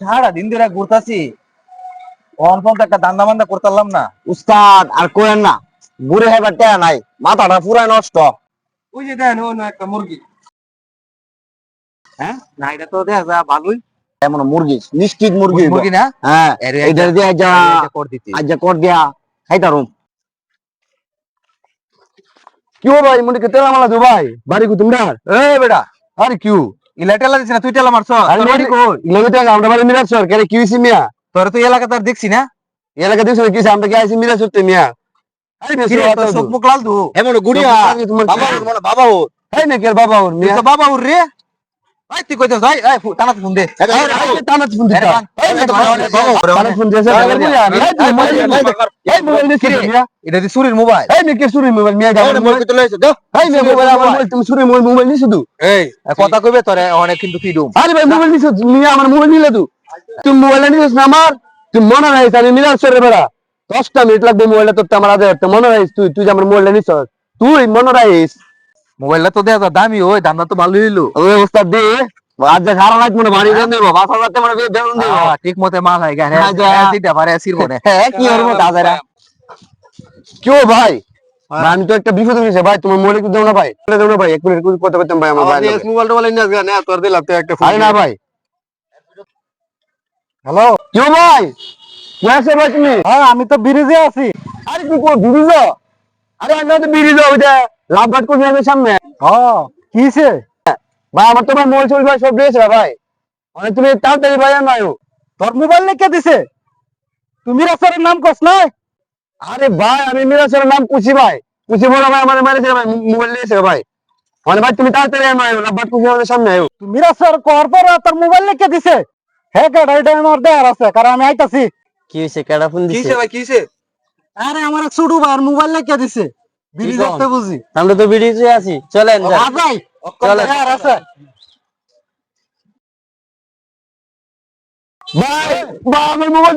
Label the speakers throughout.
Speaker 1: সারা দিন ধরে ঘুরতাছি on phone একটা দান্দা মান্দা করতাম না।
Speaker 2: উস্তাদ আর কোয়েন না ঘুরে হেবার টেয়া নাই মাথাটা পুরাই নষ্ট।
Speaker 1: ওই যে দেন ও না একটা মুরগি। হ্যাঁ? না এটা তো দেখা যা ভালোই।
Speaker 2: এমন মুরগি নিশ্চিত মুরগি
Speaker 1: মুরগি না?
Speaker 2: হ্যাঁ দিয়ে যা
Speaker 1: কর দিতি।
Speaker 2: আজ যা কর দিয়া খাইতারুম কিউ ভাই মনে কে তেলা মালা দো ভাই? বাড়ি কো তোমরা?
Speaker 1: এই বেটা।
Speaker 2: আরে কিউ?
Speaker 1: ইলা টেলা দিছ না তুই টেলা মারছ
Speaker 2: আরে
Speaker 1: বাড়ি কই?
Speaker 2: ইলাগে টাকা আমরা বাড়ি মিরাজ সর কেন কিউ মিয়া?
Speaker 1: তোর তো এলাকা তার দেখছি না।
Speaker 2: এলাকা দিছ কি আমরা কি আইছি মিরাজ সরতে মিয়া? আরে
Speaker 1: কি রে, তোর চোখ মুখ লাল দু
Speaker 2: এমন গুড়িয়া
Speaker 1: তোমার
Speaker 2: বাবা
Speaker 1: ও
Speaker 2: এই না কে বাবা ওর মিয়া?
Speaker 1: তো বাবা উর রে। আই তুই কইতে যাই এই টানা ফোন দে
Speaker 2: টানাত ফোন
Speaker 1: বাবা,
Speaker 2: টানাত ফোন দিয়েছে
Speaker 1: এই,
Speaker 2: মোবাইল
Speaker 1: এই,
Speaker 2: এই মোবাইল দিছি মিয়া
Speaker 1: এটা দি সুরির মোবাইল
Speaker 2: এই মেয়ে কে সুরি মোবাইল মিয়া গাও এই মেয়ে মোবাইল আমার মোবাইল তুমি সুরি মোবাইল মোবাইল নিছো তো
Speaker 1: এই কথা কইবে তোরে অনেক কিন্তু ফিডুম
Speaker 2: আরে ভাই মোবাইল নিছো মিয়া আমার মোবাইল নিলে তো তুমি মোবাইল নিছিস না আমার তুই মনে রাখিস আমি মিরাজ সরে বেড়া দশটা মিনিট লাগবে মোবাইলটা তোর আমার আদে মনে রাখিস তুই তুই আমার মোবাইলটা নিছ তুই মনে রাখিস
Speaker 1: মোবাইলটা তো দেখা দামি ওই দামটা তো ভালোই হইল।
Speaker 2: ওই দে আজ যা সারা রাত মনে বাড়ি দেন দেবো বাসা রাতে মনে বেতন দেবো।
Speaker 1: ঠিক মতে মাল হয় গানে
Speaker 2: হ্যাঁ,
Speaker 1: দিতে পারে সিরবো না
Speaker 2: হ্যাঁ কি করব দাদারা কেউ ভাই? ভাই, আমি তো একটা বিপদ হয়েছে ভাই তোমার মোবাইল একটু দেবো না ভাই। না ভাই এক মিনিট কথা বলতাম ভাই আমার ভাই
Speaker 1: মোবাইল টোবাইল নিয়ে আসগা না তোর দিলাম তো একটা
Speaker 2: আরে না ভাই।
Speaker 1: হ্যালো?
Speaker 2: কেউ ভাই? কোথায় আছো ভাই তুমি?
Speaker 1: হ্যাঁ আমি তো ব্রিজে আছি।
Speaker 2: আরে কো বিরিজ? আরে আমি তো বিরিজ লাভবাট করবি আমি সামনে।
Speaker 1: হ্যাঁ কিছে
Speaker 2: ভাই আমার তো ভাই মোবাইল চলবে ভাই সব দিয়েছে ভাই মানে তুমি তাড়াতাড়ি ভাই আনাও
Speaker 1: তোর মোবাইল কে দিছে? তুমি রাস্তার নাম কস নাই
Speaker 2: আরে ভাই আমি মিরাজের নাম কুচি ভাই। কুচি বড় ভাই আমার মারেছে ভাই মোবাইল দিয়েছে ভাই। মানে ভাই তুমি তাড়াতাড়ি আনাও লাভবাট করবি আমাদের সামনে। আয়ো
Speaker 1: তুমি রাস্তার কর পর তোর মোবাইল কে দিছে? হ্যাঁ কেডা এটা আমার দেয়ার আছে কারণ আমি আইতাছি।
Speaker 2: কি হয়েছে কেডা ফোন দিছে?
Speaker 1: ভাই কিছে আরে আমার ছোট ভাইয়ের মোবাইল কে দিছে? বুঝি?
Speaker 2: আমরা তো বিরিজে আছি। চলেন ভাই ভাই মোবাইল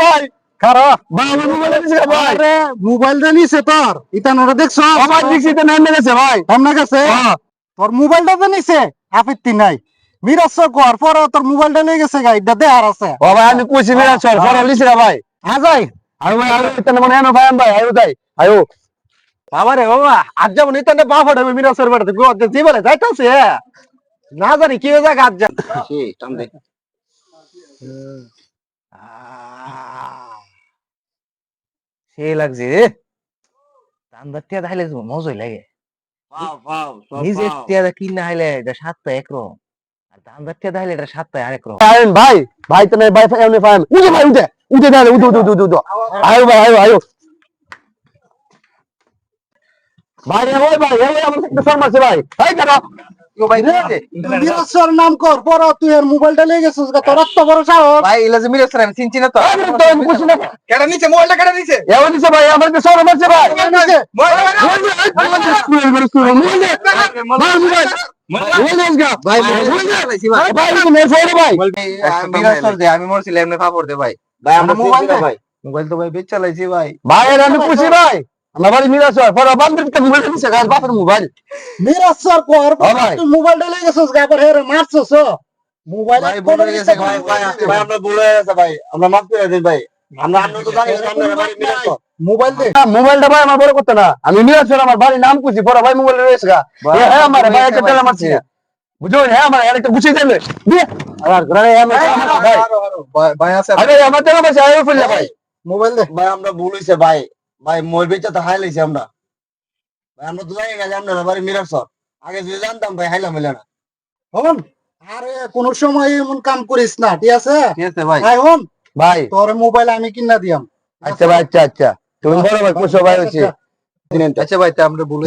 Speaker 2: ভাই।
Speaker 1: খারাপ।
Speaker 2: ভাই মোবাইল দিছে ভাই।
Speaker 1: আরে মোবাইল নিছে তোর। ইতান ওটা দেখছ?
Speaker 2: আমার তো ভাই।
Speaker 1: গেছে। তোর মোবাইলটা তো নিছে আপত্তি নাই। মিরাজ কর পর তোর মোবাইলটা নিয়ে গেছে গা এটা দেয়ার আছে।
Speaker 2: ও ভাই আমি কুচি মিরাজ সর ফোন লিছি না ভাই।
Speaker 1: আজাই
Speaker 2: আর ভাই আর ইতনে মনে হয় ভাই ভাই আয়ো তাই আয়ো।
Speaker 1: বাবা রে বাবা আজ যেমন ইতান বাপ হাঁটে মিরাজের বাড়িতে গোয়াতে জীবনে যাইতাছে না জানি কি হয়ে যাক আজ যা সে লাগছে দান্দার টিয়া দাইলে মজাই লাগে। নিজের টিয়া কিনা হাইলে এটা সাতটা একরকম। আর দান্দার টিয়া দাইলে এটা সাতটা আরেক রকম
Speaker 2: আয়ন ভাই ভাই তো নাই ভাই এমনি ফাই উঠে ভাই উঠে উঠে উঠে উঠে উঠে উঠে। আয়ো ভাই আয়ো আয়ো। ভাই রে ওই ভাই এই আমার একটা ফোন মারছে ভাই এই দাঁড়া
Speaker 1: মিরাজের নাম কর পর তুই এর মোবাইলটা নিয়ে গেছিস গা তোর এত বড় সাহস ভাই ইলা যে মিরাজ আমি চিনছি না তো
Speaker 2: আমি তো আমি কুছি না
Speaker 1: কেডা নিচে মোবাইলটা কেডা নিচে
Speaker 2: এমন দিছে ভাই আমার তো সর মারছে ভাই
Speaker 1: নিচে
Speaker 2: ভাই
Speaker 1: মিরাজ দে আমি মরছিলাম ফাপড় দে ভাই
Speaker 2: ভাই আমরা
Speaker 1: মোবাইল
Speaker 2: ভাই
Speaker 1: মোবাইল তো ভাই বেচ চালাইছি ভাই
Speaker 2: ভাই আমি খুশি ভাই আমার বাড়ি মিরাজ হয় পরে বান্ধব কে মোবাইল দিছে গাছ বাপের মোবাইল
Speaker 1: মিরাজ স্যার কর
Speaker 2: ও ভাই।
Speaker 1: তুই মোবাইলটা নিয়ে গেছিস গা পর হেরে মারছস মোবাইল
Speaker 2: ভাই ভুল হয়ে গেছে ভাই ভাই ভাই আমরা ভুল হয়ে গেছে ভাই আমরা মাফ করে দিন ভাই আমরা আমরা তো জানি না আমরা বাড়ি মিরাজ হয়।
Speaker 1: মোবাইল দে
Speaker 2: মোবাইলটা ভাই আমার বড় করতে না আমি মিরাজ হয় আমার বাড়ির নাম খুশি পরে ভাই মোবাইল রয়েছে গা এ হ্যাঁ আমার ভাই একটা তেলা মারছি বুঝো হ্যাঁ আমার একটা গুছিয়ে দিলে দিয়ে আর ঘরে আমার ভাই
Speaker 1: ভাই আছে
Speaker 2: আরে আমার তেলা মারছি আয় ফুললে ভাই
Speaker 1: মোবাইল দে
Speaker 2: ভাই আমরা ভুল হইছে ভাই ভাই মোর বেচা তো হাই লাইছি আমরা ভাই আমরা তো গেলাম না বাড়ি মিরার সর আগে যে জানতাম ভাই হাইলাম হইলে না
Speaker 1: হন আরে কোন সময় এমন কাম করিস না ঠিক আছে
Speaker 2: ঠিক আছে ভাই
Speaker 1: ভাই হন
Speaker 2: ভাই
Speaker 1: তোর মোবাইল আমি কিনা দিয়াম
Speaker 2: আচ্ছা ভাই আচ্ছা আচ্ছা তুমি বড় ভাই কোন সময় হইছে
Speaker 1: আচ্ছা ভাই তা আমরা বলে